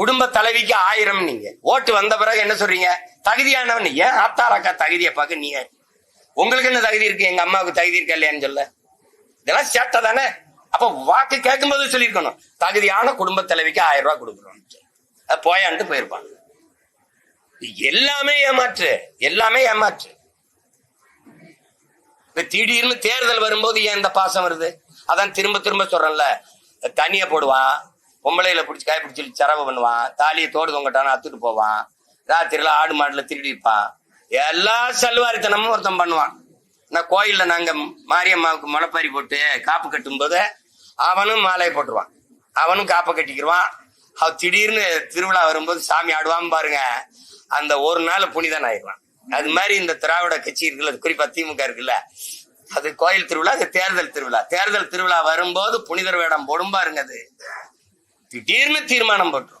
குடும்ப தலைவிக்கு ஆயிரம் நீங்க. ஓட்டு வந்த பிறகு என்ன சொல்றீங்க? தகுதியானவன் ஏன் ஆத்தாராக்கா தகுதியை பார்க்க நீ? உங்களுக்கு என்ன தகுதி இருக்கு? எங்க அம்மாவுக்கு தகுதி இருக்கா இல்லையான்னு சொல்ல. இதெல்லாம் சேட்டை தானே? அப்ப வாக்கு கேட்கும்போது சொல்லியிருக்கணும். தகுதியான குடும்ப தலைவிக்கு ஆயிரம் ரூபாய் கொடுக்குறோம் அது போயான்ட்டு போயிருப்பாங்க. எல்லாமே ஏமாற்று. எல்லாமே ஏமாற்று. இப்ப திடீர்னு தேர்தல் வரும்போது ஏன் இந்த பாசம் வருது? அதான் திரும்ப திரும்ப சொல்றேன்ல. தனியா போடுவான் பொம்பளையில பிடிச்சி காய பிடிச்சி செரவு பண்ணுவான். தாலியை தோடு தொங்கட்டான அத்துட்டு போவான். ராத்திரில ஆடு மாடுல திருடி எல்லா செல்வாரித்தனமும் ஒருத்தன் பண்ணுவான். இந்த கோயில்ல நாங்க மாரியம்மாவுக்கு முளைப்பாரி போட்டு காப்பு கட்டும் போது அவனும் மாலையை போட்டுருவான். அவனும் காப்பை கட்டிக்கிடுவான் அவ திடீர்னு திருவிழா வரும்போது சாமி ஆடுவான் பாருங்க. அந்த ஒரு நாள் புனிதன் ஆயிடுவான். அது மாதிரி இந்த திராவிட கட்சி இருக்குல்ல குறிப்பா திமுக இருக்குல்ல அது கோயில் திருவிழா அது தேர்தல் திருவிழா. தேர்தல் திருவிழா வரும்போது புனிதர் வேடம் போடும் பாருங்க அது. திடீர்னு தீர்மானம் போட்டுரும்